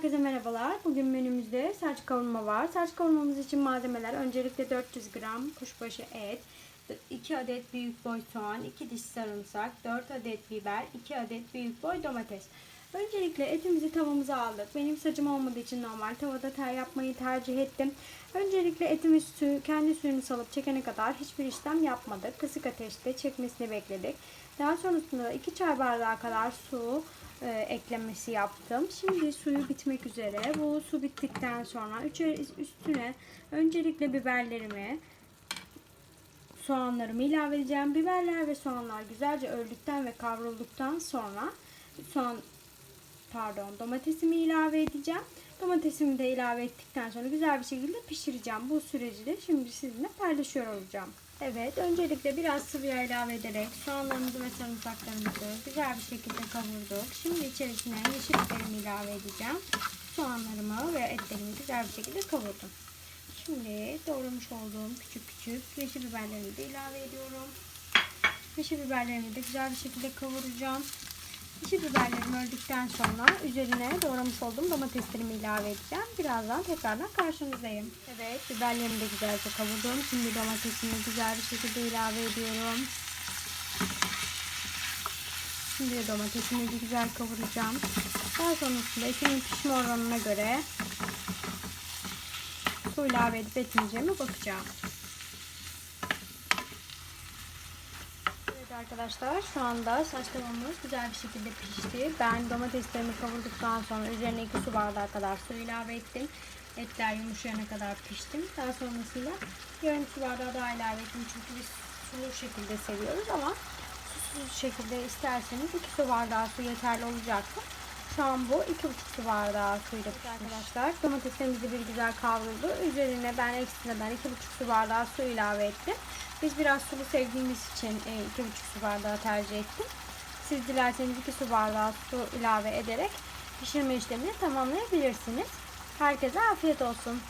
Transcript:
Herkese merhabalar. Bugün menümüzde saç kavurma var. Saç kavurmamız için malzemeler öncelikle 400 gram kuşbaşı et, 2 adet büyük boy soğan, 2 diş sarımsak, 4 adet biber, 2 adet büyük boy domates. Öncelikle etimizi tavamıza aldık. Benim saçım olmadığı için normal tavada ter yapmayı tercih ettim. Öncelikle etimiz su, kendi suyunu salıp çekene kadar hiçbir işlem yapmadık. Kısık ateşte çekmesini bekledik. Daha sonrasında 2 çay bardağı kadar su e, eklemesi yaptım. Şimdi suyu bitmek üzere. Bu su bittikten sonra üstüne öncelikle biberlerimi, soğanlarımı ilave edeceğim. Biberler ve soğanlar güzelce öldükten ve kavrulduktan sonra soğan pardon domatesimi ilave edeceğim. Domatesimi de ilave ettikten sonra güzel bir şekilde pişireceğim. Bu süreci de şimdi sizinle paylaşıyor olacağım. Evet, öncelikle biraz sıvı yağ ilave ederek soğanlarımızı ve sarımsaklarımızı güzel bir şekilde kavurduk. Şimdi içerisine yeşil biberimi ilave edeceğim. Soğanlarımı ve etlerimi güzel bir şekilde kavurdum. Şimdi doğramış olduğum küçük küçük yeşil biberlerimi de ilave ediyorum. Yeşil biberlerimi de güzel bir şekilde kavuracağım. Yeşil biberlerim öldükten sonra üzerine doğramış olduğum domateslerimi ilave edeceğim. Birazdan tekrardan karşınızdayım. Evet biberlerimi de güzelce kavurdum. Şimdi domatesimi güzel bir şekilde ilave ediyorum. Şimdi de domatesimi de güzel kavuracağım. Daha sonrasında etimin pişme oranına göre su ilave edip etmeyeceğime bakacağım. Arkadaşlar şu anda saç güzel bir şekilde pişti. Ben domateslerimi kavurduktan sonra üzerine 2 su bardağı kadar su ilave ettim. Etler yumuşayana kadar piştim. Daha sonrasında yarım su bardağı daha ilave ettim. Çünkü biz sulu şekilde seviyoruz ama susuz şekilde isterseniz 2 su bardağı su yeterli olacaktır. Şu an bu 2,5 su bardağı suyla pişmiş. Arkadaşlar domateslerimiz de bir güzel kavruldu. Üzerine ben ekstradan 2,5 su bardağı su ilave ettim. Biz biraz sulu sevdiğimiz için e, 2,5 su bardağı tercih ettim. Siz dilerseniz 2 su bardağı su ilave ederek pişirme işlemini tamamlayabilirsiniz. Herkese afiyet olsun.